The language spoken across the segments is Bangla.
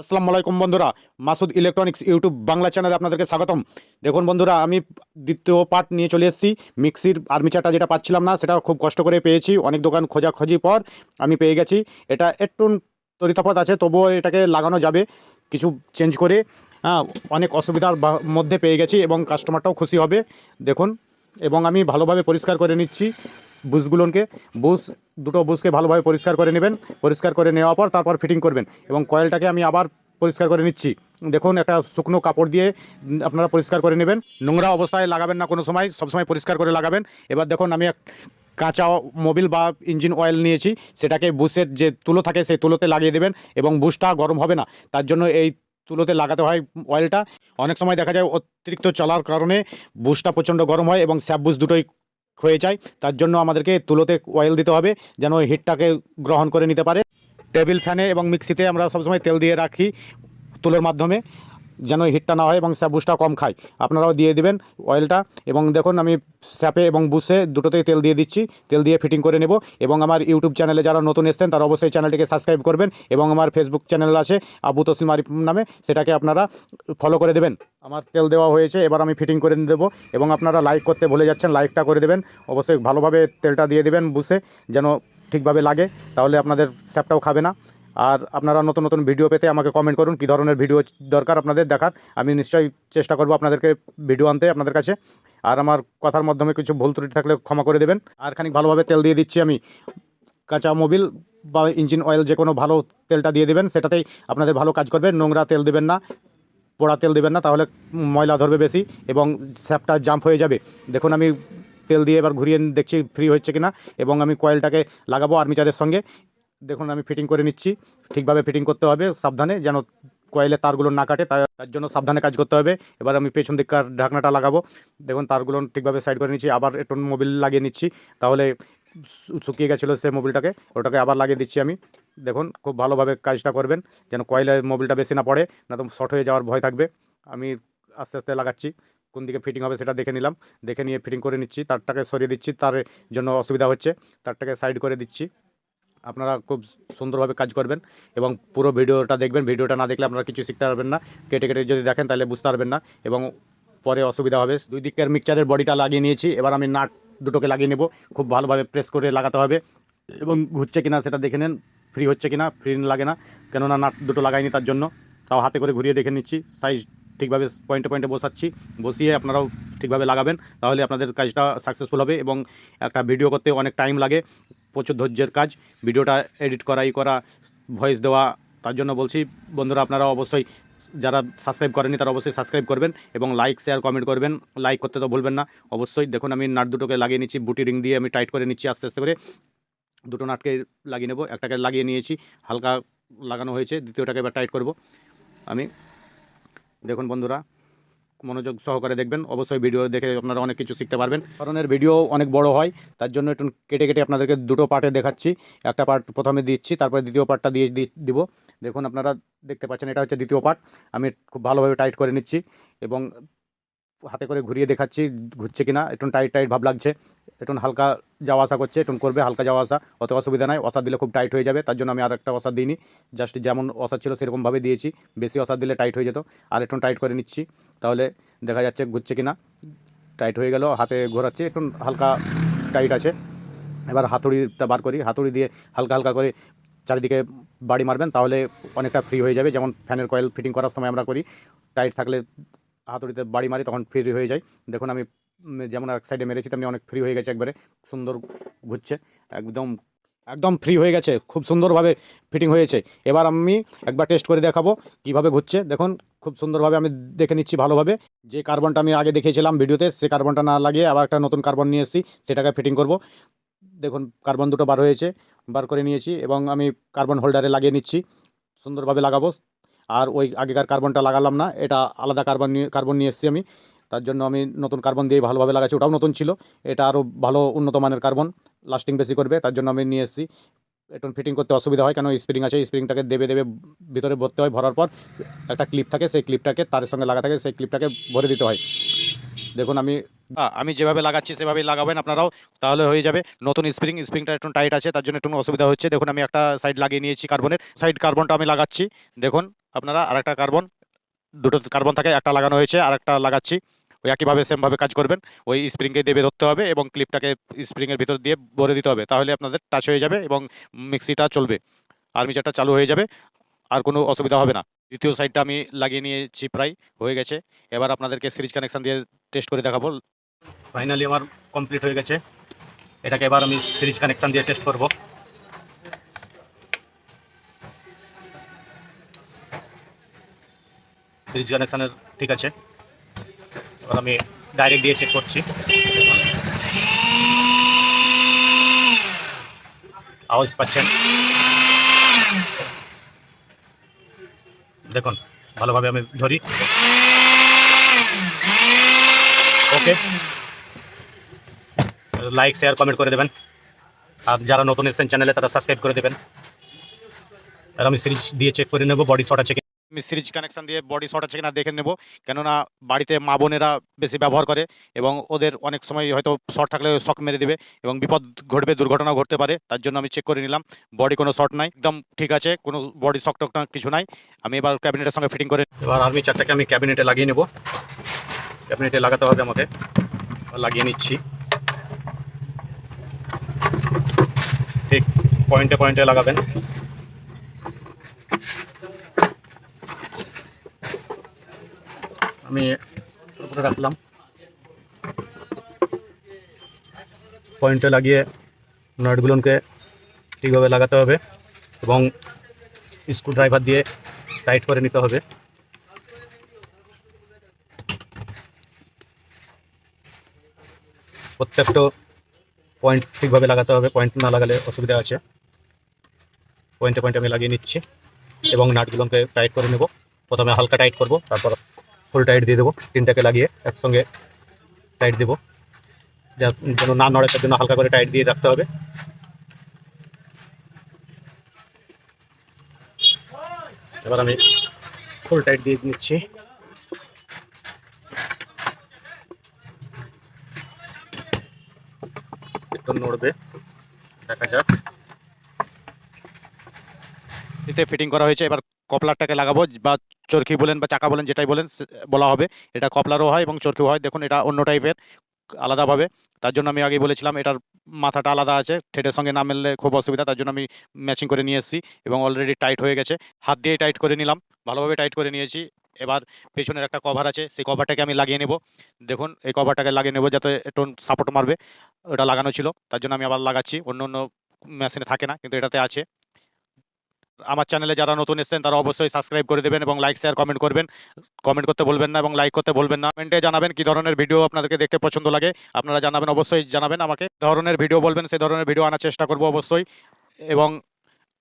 আসসালামু আলাইকুম বন্ধুরা, মাসুদ ইলেকট্রনিক্স ইউটিউব বাংলা চ্যানেলে আপনাদেরকে স্বাগতম। দেখুন বন্ধুরা, আমি দ্বিতীয় পার্ট নিয়ে চলে এসেছি। মিক্সির আর্মিচারটা যেটা পাচ্ছিলাম না সেটা খুব কষ্ট করে পেয়েছি। অনেক দোকান খোঁজাখুঁজি পর আমি পেয়ে গেছি। এটা একটু তরিতফাত আছে, তবুও এটাকে লাগানো যাবে কিছু চেঞ্জ করে। হ্যাঁ অনেক অসুবিধার মধ্যে পেয়ে গেছি এবং কাস্টমারটাও খুশি হবে। দেখুন। এবং আমি ভালোভাবে পরিষ্কার করে নিচ্ছি বুশগুলোকে বুশ দুটো বুশকে ভালোভাবে পরিষ্কার করে নেবেন। পরিষ্কার করে নেওয়ার পর তারপর ফিটিং করবেন এবং কয়েলটাকে আমি আবার পরিষ্কার করে নিচ্ছি। দেখুন, একটা শুকনো কাপড় দিয়ে আপনারা পরিষ্কার করে নেবেন। নোংরা অবস্থায় লাগাবেন না কোনো সময়, সবসময় পরিষ্কার করে লাগাবেন। এবার দেখুন, আমি এক কাঁচা মোবিল বা ইঞ্জিন অয়েল নিয়েছি। সেটাকে বুশের যে তুলো থাকে, সেই তুলোতে লাগিয়ে দেবেন এবং বুশটা গরম হবে না। তার জন্য এই তুলোতে লাগাতে হয় অয়েলটা অনেক সময় দেখা যায় অতিরিক্ত চলার কারণে বুসটা প্রচণ্ড গরম হয় এবং স্যাপ বুস দুটোই হয়ে যায়। তার জন্য আমাদেরকে তুলোতে অয়েল দিতে হবে যেন ওই হিটটাকে গ্রহণ করে নিতে পারে। টেবিল ফ্যানে এবং মিক্সিতে আমরা সবসময় তেল দিয়ে রাখি তুলোর মাধ্যমে। যেন হিটটা না হয় এবং স্যাপ বুশটা কম খায়। আপনারাও দিয়ে দিবেন অয়েলটা এবং দেখুন আমি স্যাপে এবং বুসে দুটোতেই তেল দিয়ে দিচ্ছি। তেল দিয়ে ফিটিং করে নেব এবং আমার ইউটিউব চ্যানেলে যারা নতুন এসছেন তারা অবশ্যই চ্যানেলটিকে সাবস্ক্রাইব করবেন এবং আমার ফেসবুক চ্যানেল আছে আবু তসলিম আরিফ নামে, সেটাকে আপনারা ফলো করে দেবেন। আমার তেল দেওয়া হয়েছে, এবার আমি ফিটিং করে দেবো এবং আপনারা লাইক করতে ভুলে যাচ্ছেন লাইকটা করে দেবেন। অবশ্যই ভালোভাবে তেলটা দিয়ে দেবেন বুসে যেন ঠিকভাবে লাগে, তাহলে আপনাদের স্যাপটাও খাবে না। আর আপনারা নতুন নতুন ভিডিও পেতে আমাকে কমেন্ট করুন, কী ধরনের ভিডিও দরকার আপনাদের দেখার। আমি নিশ্চয়ই চেষ্টা করব আপনাদেরকে ভিডিও আনতে আপনাদের কাছে। আর আমার কথার মাধ্যমে কিছু ভুল ত্রুটি থাকলে ক্ষমা করে দেবেন। আর খানিক ভালোভাবে তেল দিয়ে দিচ্ছি আমি। কাঁচা মোবিল বা ইঞ্জিন অয়েল যে কোনো ভালো তেলটা দিয়ে দেবেন, সেটাতেই আপনাদের ভালো কাজ করবে। নোংরা তেল দেবেন না, পোড়া তেল দেবেন না, তাহলে ময়লা ধরবে বেশি এবং স্যাপটা জাম্প হয়ে যাবে। দেখুন, আমি তেল দিয়ে এবার ঘুরিয়ে দেখছি ফ্রি হচ্ছে কিনা এবং আমি কয়েলটাকে লাগাবো আর্মিচারের সঙ্গে। দেখুন, আমি ফিটিং করে নিচ্ছি। ঠিকভাবে ফিটিং করতে হবে সাবধানে, যেন কয়েলের তারগুলো না কাটে। তার তার জন্য সাবধানে কাজ করতে হবে। এবার আমি পেছন দিককার ঢাকনাটা লাগাবো। দেখুন, তারগুলো ঠিকভাবে সাইড করে নিচ্ছি। আবার একটু মোবিল লাগিয়ে নিচ্ছি। তাহলে শুকিয়ে গেছিল সে মোবিলটাকে ওটাকে আবার লাগিয়ে দিচ্ছি আমি। দেখুন, খুব ভালোভাবে কাজটা করবেন। যেন কয়েলের মোবিলটা বেশি না পড়ে, না তো শর্ট হয়ে যাওয়ার ভয় থাকবে। আমি আস্তে আস্তে লাগাচ্ছি। কোন দিকে ফিটিং হবে সেটা দেখে নিলাম। দেখে নিয়ে ফিটিং করে নিচ্ছি। তারটাকে সরিয়ে দিচ্ছি। তার জন্য অসুবিধা হচ্ছে। তারটাকে সাইড করে দিচ্ছি। আপনারা খুব সুন্দরভাবে কাজ করবেন এবং পুরো ভিডিওটা দেখবেন। ভিডিওটা না দেখলে আপনারা কিছু শিখতে পারবেন না। কেটে কেটে যদি দেখেন তাহলে বুঝতে পারবেন না এবং পরে অসুবিধা হবে। দুই দিকের মিক্সচারের বডিটা লাগিয়ে নিয়েছি। এবার আমি নাট দুটোকে লাগিয়ে নেব। খুব ভালোভাবে প্রেস করে লাগাতে হবে এবং ঘুরছে কিনা সেটা দেখে নেন। ফ্রি হচ্ছে কিনা? ফ্রি লাগে না। কেননা নাট দুটো লাগাইনি তার জন্য। তাও হাতে করে ঘুরিয়ে দেখে নিচ্ছি। সাইজ ঠিকভাবে পয়েন্টে পয়েন্টে বসাচ্ছি। বসিয়ে আপনারাও ঠিকভাবে লাগাবেন। তাহলে আপনাদের কাজটা সাকসেসফুল হবে এবং একটা ভিডিও করতে অনেক টাইম লাগে। প্রচুর ধৈর্যের কাজ, ভিডিওটা এডিট করা, ই করা ভয়েস দেওয়া, তার জন্য বলছি, বন্ধুরা, আপনারা অবশ্যই যারা সাবস্ক্রাইব করেনি তারা অবশ্যই সাবস্ক্রাইব করবেন এবং লাইক শেয়ার কমেন্ট করবেন। লাইক করতে তো ভুলবেন না। অবশ্যই দেখুন, আমি নাট দুটোকে লাগিয়ে নিচ্ছি, বুটি রিং দিয়ে আমি টাইট করে নিচ্ছি আস্তে আস্তে করে। দুটো নাটকে লাগিয়ে নেব, একটাকে লাগিয়ে নিয়েছি, হালকা লাগানো হয়েছে, দ্বিতীয়টাকে এবার টাইট করব। আমি, দেখুন, বন্ধুরা মনোযোগ সহকারে দেখবেন। অবশ্যই ভিডিও দেখে আপনারা অনেক কিছু শিখতে পারবেন। কারণের ভিডিও অনেক বড় হয়, তার জন্য একটু কেটে কেটে আপনাদেরকে দুটো পার্টে দেখাচ্ছি। একটা পার্ট প্রথমে দিচ্ছি, তারপরে দ্বিতীয় পার্টটা দিয়ে দিব। দেখুন আপনারা দেখতে পাচ্ছেন, এটা হচ্ছে দ্বিতীয় পার্ট আমি খুব ভালোভাবে টাইট করে নিচ্ছি এবং হাতে করে ঘুরিয়ে দেখাচ্ছি, ঘুরছে কিনা একটু টাইট টাইট ভাব লাগছে একটু হালকা যাওয়া আসা করছে একটু করবে হালকা যাওয়া আসা, অত অসুবিধা নাই, অসার দিলে খুব টাইট হয়ে যাবে, তার জন্য আমি আর একটা অসার দিইনি জাস্ট যেমন অসার ছিল সেরকমভাবে দিয়েছি, বেশি অসার দিলে টাইট হয়ে যেত, আর একটু টাইট করে নিচ্ছি, তাহলে দেখা যাচ্ছে ঘুরছে কিনা টাইট হয়ে গেল, হাতে ঘোরাচ্ছে একটু হালকা টাইট আছে, এবার হাতুড়িটা বার করি, হাতুড়ি দিয়ে হালকা হালকা করে চারিদিকে বাড়ি মারবেন, তাহলে অনেকটা ফ্রি হয়ে যাবে, যেমন ফ্যানের কয়েল ফিটিং করার সময় আমরা করি টাইট থাকলে হাতুড়িতে বাড়ি মারি তখন ফ্রি হয়ে যায়। দেখুন আমি যেমন এক সাইডে মেরেছি তেমনি অনেক ফ্রি হয়ে গেছে একবারে। সুন্দর ঘুরছে, একদম একদম ফ্রি হয়ে গেছে, খুব সুন্দরভাবে ফিটিং হয়েছে। এবার আমি একবার টেস্ট করে দেখাবো কীভাবে ঘুরছে। দেখুন, খুব সুন্দরভাবে আমি দেখে নিচ্ছি ভালোভাবে। যে কার্বনটা আমি আগে দেখিয়েছিলাম ভিডিওতে, সে কার্বনটা না লাগিয়ে আবার একটা নতুন কার্বন নিয়ে এসেছি, সেটাকে ফিটিং করব। দেখুন কার্বন দুটো বার হয়েছে, বার করে নিয়েছি এবং আমি কার্বন হোল্ডারে লাগিয়ে নিচ্ছি। সুন্দরভাবে লাগাবো আর ওই আগেকার কার্বনটা লাগালাম না, এটা আলাদা কার্বন নিয়ে কার্বন নিয়ে এসেছি আমি। তার জন্য আমি নতুন কার্বন দিয়ে ভালোভাবে লাগাচ্ছি, ওটাও নতুন ছিল। এটা আরও ভালো উন্নত মানের কার্বন লাস্টিং বেশি করবে, তার জন্য আমি নিয়ে এসেছি। একটু ফিটিং করতে অসুবিধা হয়, কেন স্প্রিং আছে স্প্রিংটাকে দেবে দেবে, ভিতরে ভরতে হয়, ভরার পর একটা ক্লিপ থাকে, সেই ক্লিপটাকে তারের সঙ্গে লাগা থাকে, সেই ক্লিপটাকে ভরে দিতে হয়। দেখুন আমি আমি যেভাবে লাগাচ্ছি, সেভাবেই লাগাবেন আপনারাও, তাহলে হয়ে যাবে। নতুন স্প্রিং স্প্রিংটা একটু টাইট আছে, তার জন্য একটু অসুবিধা হচ্ছে। দেখুন আমি একটা সাইড লাগিয়ে নিয়েছি কার্বনের সাইড কার্বনটা আমি লাগাচ্ছি। দেখুন আপনারা আর একটা কার্বন, দুটো কার্বন থাকে, একটা লাগানো হয়েছে আর একটা লাগাচ্ছি। ওই একইভাবে, সেমভাবে কাজ করবেন। ওই স্প্রিংকে দেবে ধরতে হবে এবং ক্লিপটাকে স্প্রিংয়ের ভিতর দিয়ে ভরে দিতে হবে। তাহলে আপনাদের টাচ হয়ে যাবে এবং মিক্সিটা চলবে। আর্মিচারটা চালু হয়ে যাবে, আর কোনো অসুবিধা হবে না। দ্বিতীয় সাইডটা আমি লাগিয়ে নিয়েছি প্রায়, হয়ে গেছে। এবার আপনাদেরকে সিরিজ কানেকশান দিয়ে টেস্ট করে দেখাবো। ফাইনালি আমার কমপ্লিট হয়ে গেছে। এটাকে এবার আমি সিরিজ কানেকশান দিয়ে টেস্ট করব। সিরিজ কানেকশানের ঠিক আছে। এবার আমি ডাইরেক্ট দিয়ে চেক করছি। আওয়াজ পাচ্ছেন? দেখুন, ভালোভাবে আমি ধরি। ওকে লাইক শেয়ার কমেন্ট করে দেবেন। আর যারা নতুন এসেছেন চ্যানেলে তারা সাবস্ক্রাইব করে দেবেন। আর আমি সিরিজ দিয়ে চেক করে নেব বডি শট আছে সিরিজ কানেকশন দিয়ে বডি শর্ট আছে কিনা দেখে নেব। কেননা বাড়িতে মা বোনেরা বেশি ব্যবহার করে এবং ওদের অনেক সময় হয়তো শর্ট থাকলে শক মেরে দেবে এবং বিপদ ঘটবে, দুর্ঘটনা ঘটতে পারে, তার জন্য আমি চেক করে নিলাম। বডি কোনো শর্ট নাই, একদম ঠিক আছে, কোনো বডি শক টক কিছু নাই। আমি এবার ক্যাবিনেটের সঙ্গে ফিটিং করে এবার আর্মি চারটাকে আমি ক্যাবিনেটে লাগিয়ে নেব। ক্যাবিনেটে লাগাতে হবে আমাকে। লাগিয়ে নিচ্ছি। ঠিক, পয়েন্টে পয়েন্টে লাগাবেন। আমি রাখলাম। পয়েন্টে লাগিয়ে নাটগুলোকে ঠিকভাবে লাগাতে হবে এবং স্ক্রু ড্রাইভার দিয়ে টাইট করে নিতে হবে। প্রত্যেকটা পয়েন্ট ঠিকভাবে লাগাতে হবে, পয়েন্ট না লাগালে অসুবিধা আছে। পয়েন্টে পয়েন্টে আমি লাগিয়ে নিচ্ছি এবং নাটগুলোকে টাইট করে নেব। প্রথমে হালকা টাইট করব, তারপর ফুল টাইট দিয়ে দেবো, তিনটাকে লাগিয়ে একসঙ্গে টাইট দেবো। যেন না নড়ে তার জন্য হালকা করে টাইট দিয়ে রাখতে হবে। এবার আমি ফুল টাইট দিয়ে নিচ্ছি। নড়বে, দেখা যাক। এতে ফিটিং করা হয়েছে, এবার কপলারটাকে লাগাবো, বা চরকি বলেন বা চাকা বলেন, যেটাই বলেন বলা হবে। এটা কপলারও হয় এবং চরকিও হয়। দেখুন, এটা অন্য টাইপের, আলাদাভাবে। তার জন্য আমি আগেই বলেছিলাম, এটার মাথাটা আলাদা আছে। থ্রেডের সঙ্গে না মেললে খুব অসুবিধা, তার জন্য আমি ম্যাচিং করে নিয়ে এসেছি এবং অলরেডি টাইট হয়ে গেছে। হাত দিয়ে টাইট করে নিলাম। ভালোভাবে টাইট করে নিয়েছি। এবার পেছনের একটা কভার আছে, সেই কভারটাকে আমি লাগিয়ে নেব। দেখুন, এই কভারটাকে লাগিয়ে নেব যাতে একটু সাপোর্ট মারবে। ওটা লাগানো ছিল, তার জন্য আমি আবার লাগাচ্ছি। অন্য অন্য মেশিনে থাকে না, কিন্তু এটাতে আছে। আমার চ্যানেলে যারা নতুন এসেছেন, তারা অবশ্যই সাবস্ক্রাইব করে দেবেন এবং লাইক শেয়ার কমেন্ট করবেন। কমেন্ট করতে বলবেন না এবং লাইক করতে বলবেন না। কমেন্টে জানাবেন কি ধরনের ভিডিও আপনাদেরকে দেখতে পছন্দ লাগে। আপনারা জানাবেন, অবশ্যই জানাবেন আমাকে। ধরনের ভিডিও বলবেন সেই ধরনের ভিডিও আনার চেষ্টা করব অবশ্যই। এবং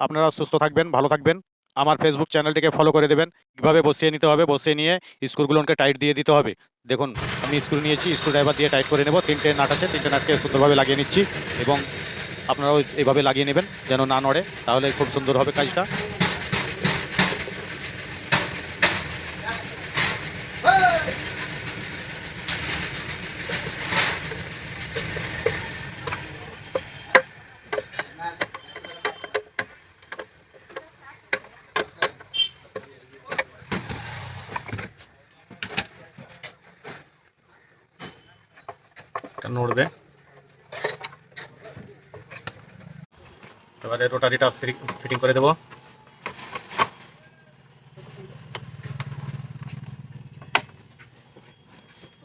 আপনারা সুস্থ থাকবেন, ভালো থাকবেন। আমার ফেসবুক চ্যানেলটিকে ফলো করে দেবেন। কীভাবে বসিয়ে নিতে হবে, বসিয়ে নিয়ে স্ক্রুগুলোকে টাইট দিয়ে দিতে হবে। দেখুন, আমি স্ক্রু নিয়েছি স্ক্রু ড্রাইভার দিয়ে টাইট করে নেব। তিনটে নাট আছে, তিনটে নাটকে সুন্দরভাবে লাগিয়ে নিচ্ছি। এবং আপনারাও এইভাবে লাগিয়ে নেবেন যেন না নড়ে তাহলে খুব সুন্দর হবে কাজটা। নড়বে। এবারে রোটারিটা ফিটিং করে দেবো।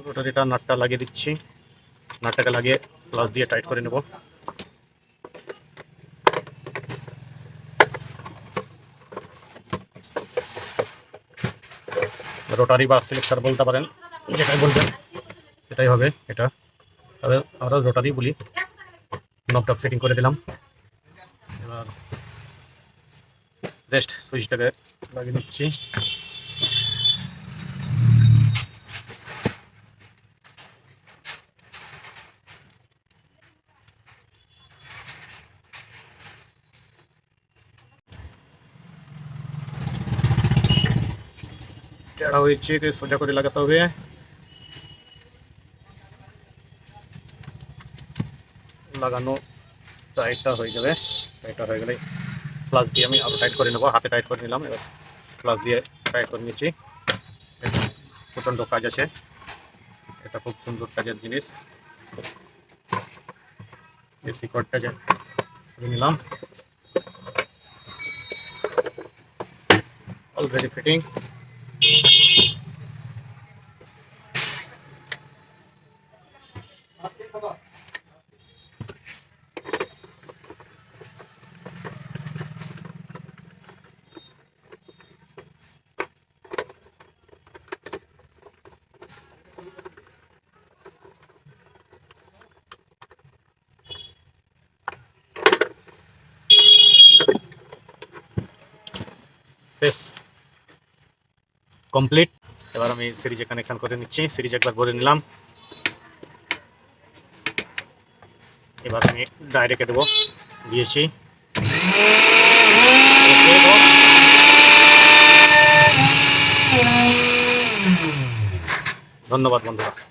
রোটারিটা নাটটা লাগিয়ে দিচ্ছি। নাটটাকে লাগিয়ে প্লাস দিয়ে টাইট করে নেব। রোটারি বা সিলেক্টার বলতে পারেন, যেটাই বলবেন, সেটাই হবে এটা। তবে আমরা রোটারি বলি। নবটা ফিটিং করে দিলাম এবার রেস্ট সুইচটাকে লাগিয়ে নিচ্ছি টেড়া হয়েছে সোজা করে লাগাতে হবে। লাগানো টাইটটা হয়ে যাবে টাইটটা হয়ে গেলে প্লাস দিয়ে আমি আরও টাইট করে নেব। হাতে টাইট করে নিলাম, এবার প্লাস দিয়ে টাইট করে নিচ্ছি। প্রচণ্ড কাজ আছে। এটা খুব সুন্দর কাজের জিনিস। এসি কটটা যে নিলাম। অলরেডি ফিটিং শেষ কমপ্লিট। এবার আমি সিরিজে কানেকশন করে নিচ্ছি। সিরিজ একবার ভরে নিলাম। এবার আমি ডাইরেক্টে দেবো দিয়েছি ধন্যবাদ বন্ধুরা।